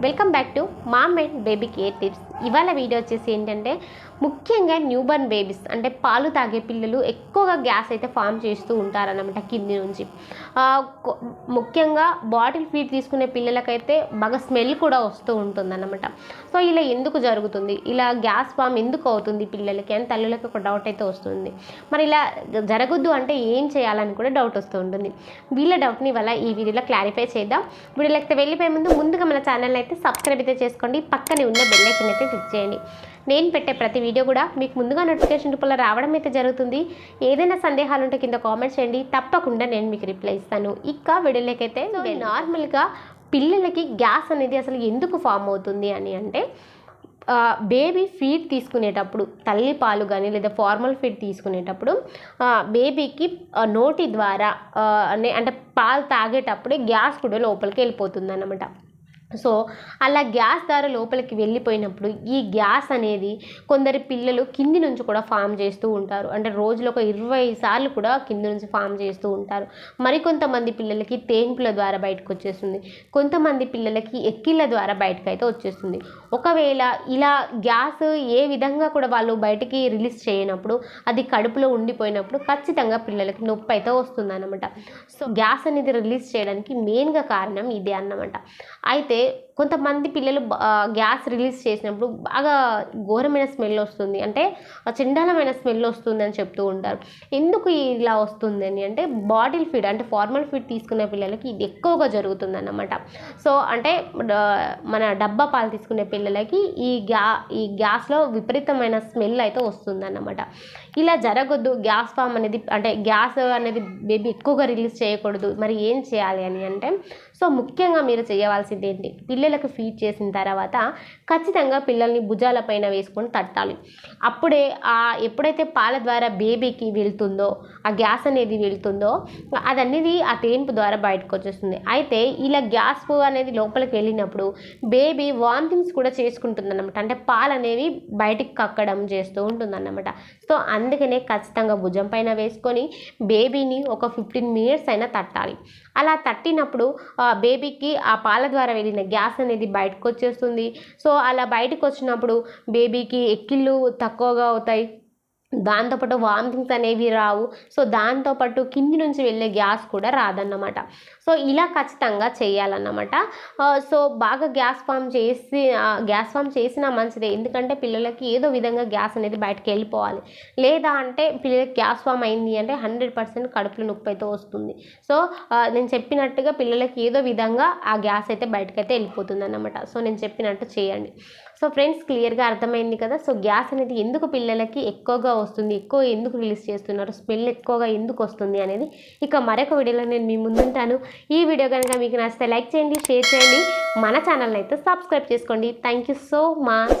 Welcome back to Mom and Baby Care Tips. ఇవాళ video వచ్చేసి ఏంటంటే ముఖ్యంగా న్యూబర్న్ బేబీస్ అంటే పాలు తాగే పిల్లలు ఎక్కువగా గ్యాస్ అయితే ఫామ్ చేస్తూ ఉంటారన్నమాట కింది నుంచి. ముఖ్యంగా బాటిల్ ఫీడ్ తీసుకునే పిల్లలకైతే బాగా స్మెల్ కూడా వస్తూ ఉంటుందన్నమాట. సో ఇలా ఎందుకు జరుగుతుంది? ఇలా గ్యాస్ ఫామ్ ఎందుకు అవుతుంది పిల్లలకి అని తల్లులకి ఒక డౌట్ అయితే వస్తుంది. మరి ఇలా జరగద్దు అంటే ఏం చేయాలని కూడా డౌట్ వస్తూ ఉంటుంది. వీళ్ళ డౌట్ని ఇవాళ ఈ వీడియోలో క్లారిఫై చేద్దాం. వీడియోలోకి వెళ్ళిపోయే ముందు ముందుగా మన ఛానల్ అయితే సబ్స్క్రైబ్ అయితే చేసుకోండి. పక్కనే ఉన్న బెల్ అయితే క్లిక్ చేయండి. నేను పెట్టే ప్రతి వీడియో కూడా మీకు ముందుగా నోటిఫికేషన్ రూపంలో రావడం అయితే జరుగుతుంది. ఏదైనా సందేహాలు ఉంటే కింద కామెంట్ చేయండి. తప్పకుండా నేను మీకు రిప్లై ఇస్తాను. ఇక వీడియోలోకైతే నార్మల్గా పిల్లలకి గ్యాస్ అనేది అసలు ఎందుకు ఫామ్ అవుతుంది అని అంటే బేబీ ఫీడ్ తీసుకునేటప్పుడు తల్లి పాలు కానీ లేదా ఫార్మల్ ఫీడ్ తీసుకునేటప్పుడు బేబీకి నోటి ద్వారా అంటే పాలు తాగేటప్పుడే గ్యాస్ కూడా లోపలికి వెళ్ళిపోతుంది అన్నమాట సో అలా గ్యాస్ ద్వారా లోపలికి వెళ్ళిపోయినప్పుడు ఈ గ్యాస్ అనేది కొందరి పిల్లలు కింది నుంచి కూడా ఫామ్ చేస్తూ ఉంటారు. అంటే రోజులో ఒక ఇరవై సార్లు కూడా కింది నుంచి ఫామ్ చేస్తూ ఉంటారు. మరికొంతమంది పిల్లలకి తేన్పుల ద్వారా బయటకు వచ్చేస్తుంది. కొంతమంది పిల్లలకి ఎక్కిళ్ళ ద్వారా బయటకు అయితే వచ్చేస్తుంది. ఒకవేళ ఇలా గ్యాస్ ఏ విధంగా కూడా వాళ్ళు బయటికి రిలీజ్ చేయనప్పుడు అది కడుపులో ఉండిపోయినప్పుడు ఖచ్చితంగా పిల్లలకి నొప్పి అయితే వస్తుంది అన్నమాట సో గ్యాస్ అనేది రిలీజ్ చేయడానికి మెయిన్గా కారణం ఇదే అన్నమాట. అయితే que కొంతమంది పిల్లలు గ్యాస్ రిలీజ్ చేసినప్పుడు బాగా ఘోరమైన స్మెల్ వస్తుంది. అంటే ఆ చండాలమైన స్మెల్ వస్తుంది అని చెప్తూ ఉంటారు. ఎందుకు ఇలా వస్తుంది అని అంటే బాటిల్ ఫీడ్ అంటే ఫార్మల్ ఫీడ్ తీసుకునే పిల్లలకి ఇది ఎక్కువగా జరుగుతుంది అన్నమాట సో అంటే మన డబ్బా పాలు తీసుకునే పిల్లలకి ఈ గ్యా ఈ గ్యాస్లో విపరీతమైన స్మెల్ అయితే వస్తుంది అన్నమాట ఇలా జరగొద్దు. గ్యాస్ ఫామ్ అనేది అంటే గ్యాస్ అనేది బేబీ ఎక్కువగా రిలీజ్ చేయకూడదు. మరి ఏం చేయాలి అని అంటే సో ముఖ్యంగా మీరు చేయవలసింది ఏంటి? పిల్లలకు ఫీడ్ చేసిన తర్వాత ఖచ్చితంగా పిల్లల్ని భుజాలపైన వేసుకొని తట్టాలి. అప్పుడే ఆ ఎప్పుడైతే పాల ద్వారా బేబీకి వెళ్తుందో ఆ గ్యాస్ అనేది వెళ్తుందో అది అనేది ఆ తేన్పు ద్వారా బయటకు వచ్చేస్తుంది. అయితే ఇలా గ్యాస్ అనేది లోపలికి వెళ్ళినప్పుడు బేబీ వామిటింగ్స్ కూడా చేసుకుంటుంది అనమాట అంటే పాలు అనేవి బయటికి కక్కడం చేస్తూ ఉంటుంది అన్నమాట సో అందుకనే ఖచ్చితంగా భుజం పైన వేసుకొని బేబీని ఒక ఫిఫ్టీన్ మినిట్స్ అయినా తట్టాలి. అలా తట్టినప్పుడు బేబీకి ఆ పాల ద్వారా వెళ్ళిన గ్యాస్ అనేది బయటకు వచ్చేస్తుంది సో అలా బయటకు వచ్చినప్పుడు బేబీకి ఎక్కిళ్ళు తక్కువగా అవుతాయి. దాంతోపాటు వామిటింగ్స్ అనేవి రావు. సో దాంతోపాటు కింది నుంచి వెళ్ళే గ్యాస్ కూడా రాదన్నమాట. సో ఇలా ఖచ్చితంగా చేయాలన్నమాట. సో బాగా గ్యాస్ ఫామ్ చేసి ఆ, గ్యాస్ ఫామ్ చేసినా మంచిదే. ఎందుకంటే పిల్లలకి ఏదో విధంగా గ్యాస్ అనేది బయటకు వెళ్ళిపోవాలి. లేదా అంటే పిల్లలకి గ్యాస్ ఫామ్ అయింది అంటే హండ్రెడ్ పర్సెంట్ కడుపులో నొప్పి అయితే వస్తుంది. సో నేను చెప్పినట్టుగా పిల్లలకి ఏదో విధంగా ఆ గ్యాస్ అయితే బయటకైతే వెళ్ళిపోతుంది అన్నమాట సో నేను చెప్పినట్టు చేయండి. సో ఫ్రెండ్స్ క్లియర్గా అర్థమైంది కదా? సో గ్యాస్ అనేది ఎందుకు పిల్లలకి ఎక్కువగా వస్తుంది ఎక్కువ ఎందుకు రిలీజ్ చేస్తున్నారు స్మెల్ ఎక్కువగా ఎందుకు వస్తుంది అనేది ఇక మరొక వీడియోలో నేను మీ ముందుంటాను. ఈ వీడియో కనుక మీకు నచ్చితే లైక్ చేయండి షేర్ చేయండి. మన ఛానల్ని అయితే సబ్స్క్రైబ్ చేసుకోండి. Thank you so much